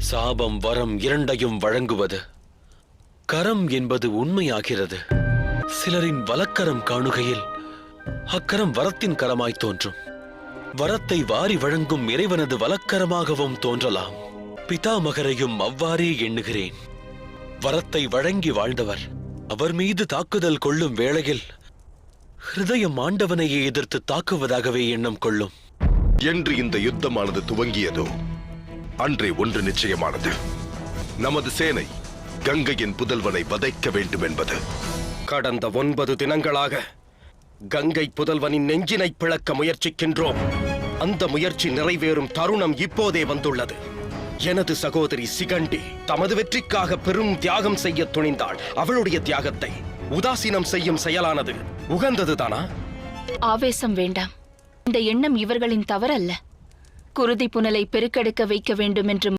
சாபம் வரம் இரண்டையும் வழங்குவது. கரம் என்பது உண்மையாகிறது. சிலரின் வலக்கரம் காணுகையில் அக்கரம் வரத்தின் கரமாய் தோன்றும். வரத்தை வாரி வழங்கும் இறைவனது வலக்கரமாகவும் தோன்றலாம். பிதாமகரையும் அவ்வாறே எண்ணுகிறேன். வரத்தை வழங்கி வாழ்ந்தவர் அவர் மீது தாக்குதல் கொள்ளும் வேளையில் ஹிருதயம் ஆண்டவனையே எதிர்த்து தாக்குவதாகவே எண்ணம் கொள்ளும். என்று இந்த யுத்தமானது துவங்கியதோ? அன்றே ஒன்று நிச்சயமானது. நமது சேனை கங்கையின் புதல்வனை வதைக்க வேண்டும் என்பது. கடந்த ஒன்பது தினங்களாக கங்கை புதல்வனின் நெஞ்சினை பிளக்க முயற்சிக்கின்றோம். அந்த முயற்சி நிறைவேறும் தருணம் இப்போதே வந்துள்ளது. எனது சகோதரி சிகண்டி தமது வெற்றிக்காக பெரும் தியாகம் செய்ய துணிந்தாள். அவளுடைய தியாகத்தை உதாசீனம் செய்யும் செயலானது. உகந்ததுதானா ஆவேசம் வேண்டாம். இந்த எண்ணம் இவர்களின் தவறல்ல. குருதி புனலை பெருக்கெடுக்க வைக்க வேண்டும் என்று